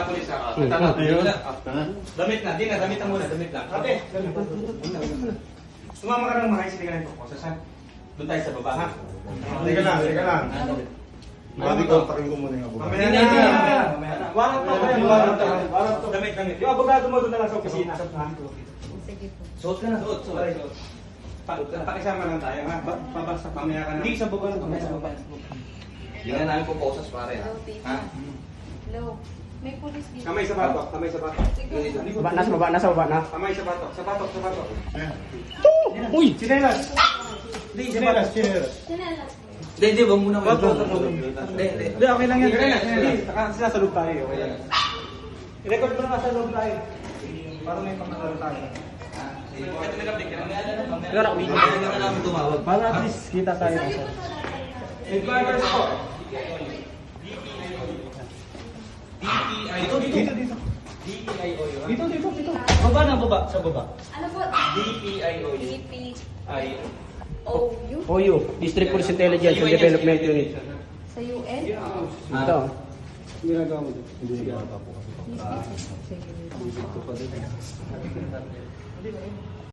pulis ha. Hmm. Tama, Ayun. wala. Damit na, di na, damit na muna, damit lang. Ate, Sumama ka ng maayos, hindi ka lang ito. Saan? Doon tayo sa baba, ha? Teka lang, teka lang. Mati kontakin ko muna yung abogado. Mamaya na, mamaya na, mamaya na. Pa. Warang pa. Damit, damit. Yung abogado mo doon na lang sa opisina. Sige po. Suot ka na, suot, suot. Pa, pakisama lang tayo, ha? Ba- Pabasa, mamaya ka na. Hindi, sa baba na, mamaya sa baba. Hindi na namin po pausas, pare, ha? Ha? Hello. May pulis dito. Kamay sa batok, kamay sa batok. Baba, nasa baba, nasa baba na. Kamay sa batok, sa batok, sa batok. Uy! Chinelas! Hindi, Chinelas, chinelas. Sinelas. Hindi, hindi, wag muna. Wag, wag, wag. Hindi, hindi. Hindi, okay lang yan. Lang. Saka nasa loob tayo, okay lang. I-record mo na nasa loob tayo. Para may pangkalaro tayo. Pero video. na. Para at least kita tayo. Headquarters po. Dito, dito, dito. DPIO yun. Dito, dito, dito. Baba na, baba. Sa baba. Ano po? DPIO yun. DPOU IO. OU, District Police Intelligence and Development Unit. sa UN? Ito. Ginagawa mo dito. Hindi ginagawa po. Sige.